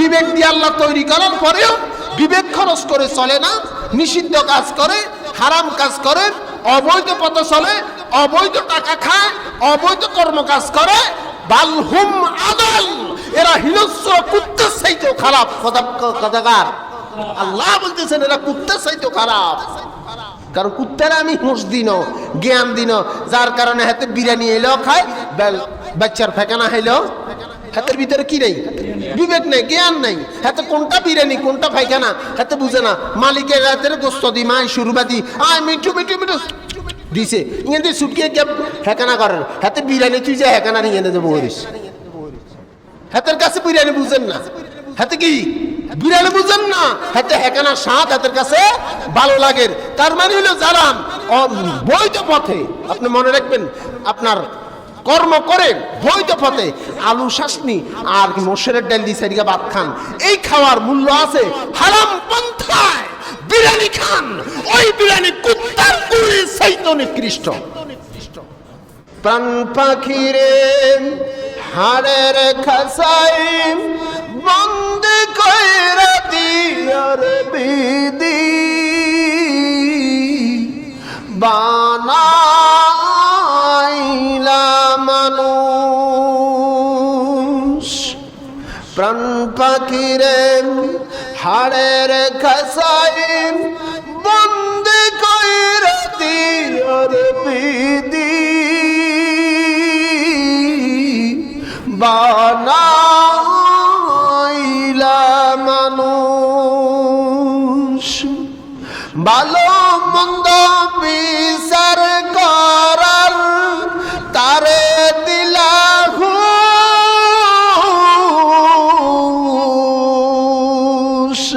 বিবেক দিয়ে আল্লাহ তৈরি করার পরেও বিবেক খরচ করে চলে না, নিষিদ্ধ কাজ করে, হারাম কাজ করে, অবৈধ পথে চলে, অবৈধ টাকা খায়, অবৈধ কর্ম কাজ করে বালহুম আদল। এরা হিংস্র, কুত্তের চাইতেও খারাপ, কথা কথাকার। আল্লাহ বলতেছেন, এরা কুত্তের চাইতেও খারাপ। কারণ কুত্তারা আমি হুঁশ দিন, জ্ঞান দিন, যার কারণে হাতে বিরিয়ানি এলেও খায় বাচ্চার ফেকানা খাইলেও হাতের ভিতরে কি নেই? বিবেক নেই, জ্ঞান নেই। হাতে কোনটা বিরিয়ানি, কোনটা পায়খানা? হাতে বুঝে না। মালিকের হাতের গোস্ত দি মাই শুরুবাদি আয়, মিঠু মিঠু মিঠু। দিছে। ইয়ে দিয়ে সুটকে কে হেকানা করেন হাতে বিরিয়ানি তুই যে হেকানা নিয়ে এনে দেবো করিস হাতের কাছে বিরিয়ানি বুঝেন না। হাতে কি? বিরিয়ানি বুঝেন না। হাতে হেকানা স্বাদ হাতের কাছে ভালো লাগে। তার মানে হলো জানান বৈধ পথে। আপনি মনে রাখবেন, আপনার কর্ম করে বৈধ পথে। আলু শাসনি আর মসুরের ডাল দিয়ে সেদিকে ভাত খান। এই খাওয়ার মূল্য আছে হারাম পন্থায়। বিরিয়ানি খান। ওই বিরিয়ানি কুত্তার কুড়ি সাইতো নিকৃষ্ট প্রাণ পাখিরে হাড়ের খাসাই বন্দি কইরা দিয়ার বিদি। বানাইলা মানুষ। প্রাণ পাখিরে হাড়ের খাসাই বন্দি কইরা দিয়ার বিদি। বানাইলা মানুষ। ভালো মন্দ বিচার করার হুশ